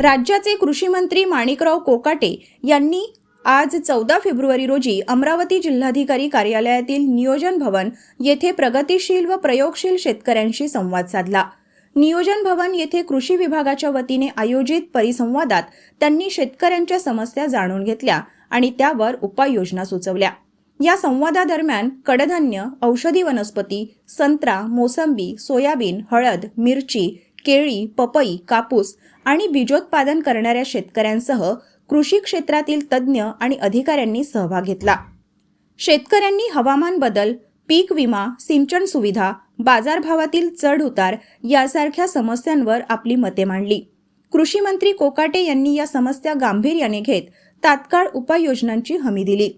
राज्याचे कृषी मंत्री माणिकराव कोकाटे यांनी आज चौदा फेब्रुवारी रोजी अमरावती जिल्हाधिकारी कार्यालयातील नियोजन भवन येथे प्रगतिशील व प्रयोगशील शेतकऱ्यांशी संवाद साधला. नियोजन भवन येथे कृषी विभागाच्या वतीने आयोजित परिसंवादात त्यांनी शेतकऱ्यांच्या समस्या जाणून घेतल्या आणि त्यावर उपाययोजना सुचवल्या. या संवादादरम्यान कडधान्य औषधी वनस्पती संत्रा मोसंबी सोयाबीन हळद मिरची केळी पपई कापूस आणि बीजोत्पादन करणाऱ्या शेतकऱ्यांसह कृषी क्षेत्रातील तज्ज्ञ आणि अधिकाऱ्यांनी सहभाग घेतला. शेतकऱ्यांनी हवामान बदल पीक विमा सिंचन सुविधा बाजारभावातील चढ उतार यासारख्या समस्यांवर आपली मते मांडली. कृषी मंत्री कोकाटे यांनी या समस्या गांभीर्याने घेत तात्काळ उपाययोजनांची हमी दिली.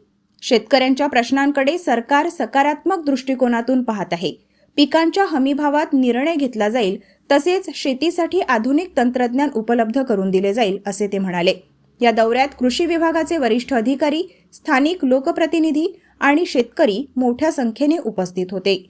शेतकऱ्यांच्या प्रश्नांकडे सरकार सकारात्मक दृष्टिकोनातून पाहत आहे. पिकांच्या हमीभावात निर्णय घेतला जाईल तसेच शेतीसाठी आधुनिक तंत्रज्ञान उपलब्ध करून दिले जाईल असे ते म्हणाले. या दौऱ्यात कृषी विभागाचे वरिष्ठ अधिकारी स्थानिक लोकप्रतिनिधी आणि शेतकरी मोठ्या संख्येने उपस्थित होते.